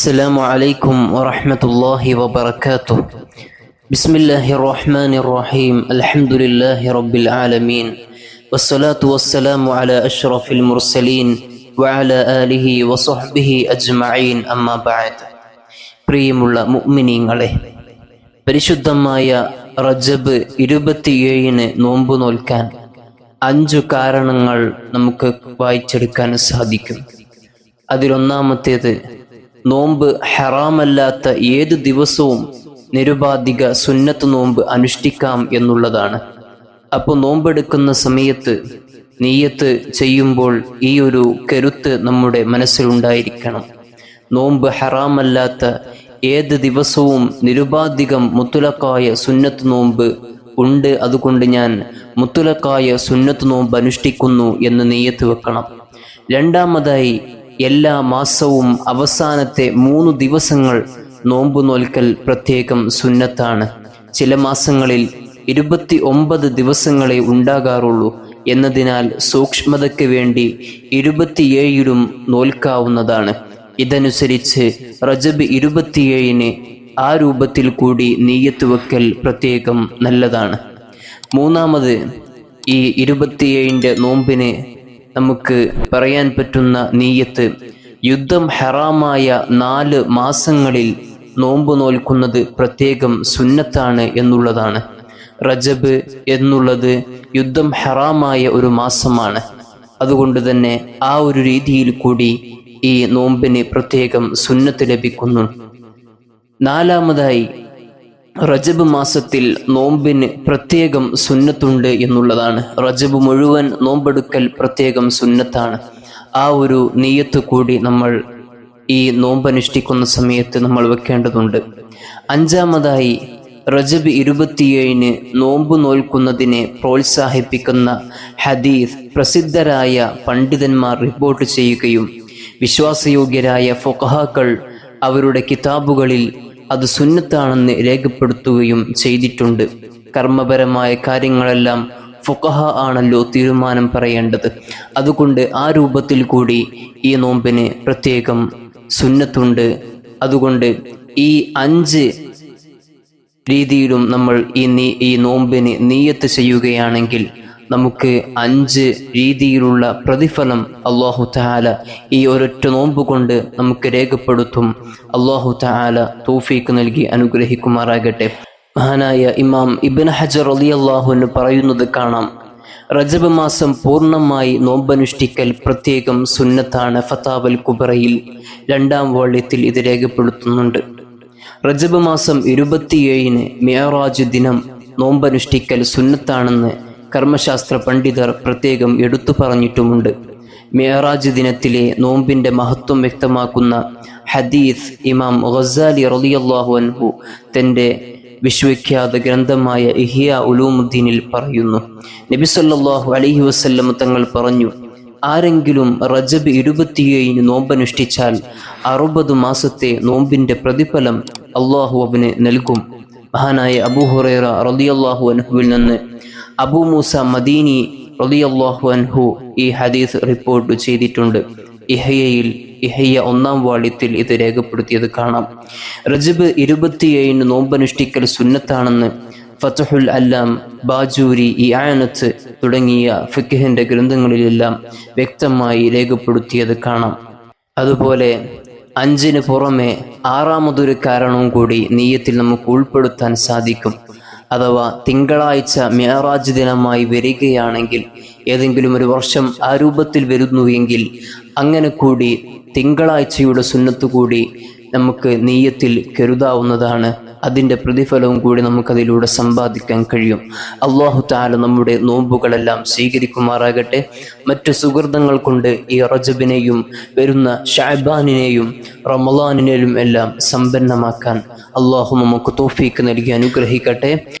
السلام عليكم ورحمة الله وبركاته بسم الله الرحمن الرحيم الحمد لله رب العالمين والصلاة والسلام على أشرف المرسلين وعلى آله وصحبه أجمعين أما بعد പ്രിയമുള്ള മുഅ്മിനീങ്ങളെ പരിശുദ്ധമായ റജബ് ഇരുപത്തിയേഴിന് നോമ്പ് നോൽക്കാൻ അഞ്ചു കാരണങ്ങൾ നമുക്ക് വായിച്ചെടുക്കാൻ സാധിക്കും അതിലൊന്നാമത്തേത് നോമ്പ് ഹറാമല്ലാത്ത ഏത് ദിവസവും നിരുപാധിക സുന്നത്ത് നോമ്പ് അനുഷ്ഠിക്കാം എന്നുള്ളതാണ്. അപ്പോൾ നോമ്പെടുക്കുന്ന സമയത്ത് നീയത്ത് ചെയ്യുമ്പോൾ ഈ ഒരു കരുത്ത് നമ്മുടെ മനസ്സിലുണ്ടായിരിക്കണം നോമ്പ് ഹറാമല്ലാത്ത ഏത് ദിവസവും നിരുപാധികം മുത്തുലക്കായ സുന്നത്ത് നോമ്പ് ഉണ്ട്. അതുകൊണ്ട് ഞാൻ മുത്തുലക്കായ സുന്നത്ത് നോമ്പ് അനുഷ്ഠിക്കുന്നു എന്ന് നെയ്യത്ത് വെക്കണം. രണ്ടാമതായി എല്ലാ മാസവും അവസാനത്തെ മൂന്ന് ദിവസങ്ങൾ നോമ്പ് നോൽക്കൽ പ്രത്യേകം സുന്നത്താണ്. ചില മാസങ്ങളിൽ ഇരുപത്തി ഒമ്പത് ദിവസങ്ങളെ ഉണ്ടാകാറുള്ളൂ. എന്നതിനാൽ സൂക്ഷ്മതയ്ക്ക് വേണ്ടി ഇരുപത്തിയേഴിലും നോൽക്കാവുന്നതാണ്. ഇതനുസരിച്ച് റജബ് ഇരുപത്തിയേഴിന് ആ രൂപത്തിൽ കൂടി നീയത്ത് വെക്കൽ പ്രത്യേകം നല്ലതാണ്. മൂന്നാമത് ഈ ഇരുപത്തിയേഴിന്റെ നോമ്പിന് നമുക്ക് പറയാൻ പറ്റുന്ന നീയത്ത് യുദ്ധം ഹറാമായ നാല് മാസങ്ങളിൽ നോമ്പ് നോൽക്കുന്നത് പ്രത്യേകം സുന്നത്താണ് എന്നുള്ളതാണ്. റജബ് എന്നുള്ളത് യുദ്ധം ഹറാമായ ഒരു മാസമാണ്. അതുകൊണ്ട് തന്നെ ആ ഒരു രീതിയിൽ കൂടി ഈ നോമ്പിന് പ്രത്യേകം സുന്നത്ത് ലഭിക്കുന്നു. നാലാമതായി റജബ് മാസത്തിൽ നോമ്പിന് പ്രത്യേകം സുന്നത്തുണ്ട് എന്നുള്ളതാണ്. റജബ് മുഴുവൻ നോമ്പെടുക്കൽ പ്രത്യേകം സുന്നത്താണ്. ആ ഒരു നീയത്ത് കൂടി നമ്മൾ ഈ നോമ്പനുഷ്ഠിക്കുന്ന സമയത്ത് നമ്മൾ വെക്കേണ്ടതുണ്ട്. അഞ്ചാമതായി റജബ് ഇരുപത്തിയേഴിന് നോമ്പ് നോൽക്കുന്നതിനെ പ്രോത്സാഹിപ്പിക്കുന്ന ഹദീസ് പ്രസിദ്ധരായ പണ്ഡിതന്മാർ റിപ്പോർട്ട് ചെയ്യുകയും വിശ്വാസയോഗ്യരായ ഫൊക്കഹാക്കൾ അവരുടെ കിതാബുകളിൽ അത് സുന്നത്താണെന്ന് രേഖപ്പെടുത്തുകയും ചെയ്തിട്ടുണ്ട്. കർമ്മപരമായ കാര്യങ്ങളെല്ലാം ഫുഖഹ ആണല്ലോ തീരുമാനം പറയേണ്ടത്. അതുകൊണ്ട് ആ രൂപത്തിൽ കൂടി ഈ നോമ്പിന് പ്രത്യേകം സുന്നത്തുണ്ട്. അതുകൊണ്ട് ഈ അഞ്ച് രീതിയിലും നമ്മൾ ഈ ഈ നോമ്പിന് നീയത്ത് ചെയ്യുകയാണെങ്കിൽ നമുക്ക് അഞ്ച് രീതിയിലുള്ള പ്രതിഫലം അള്ളാഹു താല ഈ ഒരൊറ്റ നോമ്പ് കൊണ്ട് നമുക്ക് രേഖപ്പെടുത്തും. അള്ളാഹു താല തോഫീക്ക് നൽകി അനുഗ്രഹിക്കുമാറാകട്ടെ. മഹാനായ ഇമാം ഇബിൻ ഹജർ അലി അള്ളാഹുവിന് പറയുന്നത് കാണാം. റജബ് മാസം പൂർണമായി നോമ്പനുഷ്ഠിക്കൽ പ്രത്യേകം സുന്നത്താണ് ഫതാവൽ കുബറയിൽ രണ്ടാം വാള്യത്തിൽ ഇത് രേഖപ്പെടുത്തുന്നുണ്ട്. റജബ് മാസം ഇരുപത്തിയേഴിന് മിയറാജ് ദിനം നോമ്പനുഷ്ഠിക്കൽ സുന്നത്താണെന്ന് കർമ്മശാസ്ത്ര പണ്ഡിതർ പ്രത്യേകം എടുത്തു പറഞ്ഞിട്ടുമുണ്ട്. മേറാജ് ദിനത്തിലെ നോമ്പിന്റെ മഹത്വം വ്യക്തമാക്കുന്ന ഹദീസ് ഇമാം ഗസാലി റളിയല്ലാഹു അൻഹു തന്റെ വിശ്വവിഖ്യാത ഗ്രന്ഥമായ ഇഹിയ ഉലൂമുദ്ദീനിൽ പറയുന്നു. നബി സല്ലല്ലാഹു അലൈഹി വസല്ലം തങ്ങൾ പറഞ്ഞു ആരെങ്കിലും റജബ് ഇരുപത്തിയേഴിന് നോമ്പനുഷ്ഠിച്ചാൽ അറുപത് മാസത്തെ നോമ്പിന്റെ പ്രതിഫലം അള്ളാഹു അവന് നൽകും. മഹാനായ അബൂഹുറേറ റലിയല്ലാഹു അൻഹുവിൽ നിന്ന് അബൂ മൂസ മദീനി റളിയല്ലാഹു അൻഹു ഈ ഹദീസ് റിപ്പോർട്ട് ചെയ്തിട്ടുണ്ട്. ഇഹയയിൽ ഇഹയ്യ ഒന്നാം വാളിത്തിൽ ഇത് രേഖപ്പെടുത്തിയത് കാണാം. റജബ് ഇരുപത്തിയേഴിന് നോമ്പനുഷ്ഠിക്കൽ സുന്നത്താണെന്ന് ഫത്തഹുൽ അല്ലാം ബാജൂരി ഇയാനത്ത് തുടങ്ങിയ ഫിഖിന്റെ ഗ്രന്ഥങ്ങളിലെല്ലാം വ്യക്തമായി രേഖപ്പെടുത്തിയത് കാണാം. അതുപോലെ അഞ്ചിന് പുറമെ ആറാമതൊരു കാരണവും കൂടി നീയത്തിൽ നമുക്ക് ഉൾപ്പെടുത്താൻ സാധിക്കും. അഥവാ തിങ്കളാഴ്ച മേറാജ് ദിനമായി വരികയാണെങ്കിൽ ഏതെങ്കിലും ഒരു വർഷം ആ രൂപത്തിൽ വരുന്നു എങ്കിൽ അങ്ങനെ കൂടി തിങ്കളാഴ്ചയുടെ സുന്നത്ത് കൂടി നമുക്ക് നെയ്യത്തിൽ കരുതാവുന്നതാണ്. അതിന്റെ പ്രതിഫലവും കൂടി നമുക്കതിലൂടെ സമ്പാദിക്കാൻ കഴിയും. അള്ളാഹു താല നമ്മുടെ നോമ്പുകളെല്ലാം സ്വീകരിക്കുമാറാകട്ടെ. മറ്റു സുഹൃതങ്ങൾ കൊണ്ട് ഈ റജബിനെയും വരുന്ന ഷാബാനിനെയും റമലാനിനെയും എല്ലാം സമ്പന്നമാക്കാൻ അള്ളാഹു നമുക്ക് തോഫീക്ക് നൽകി അനുഗ്രഹിക്കട്ടെ.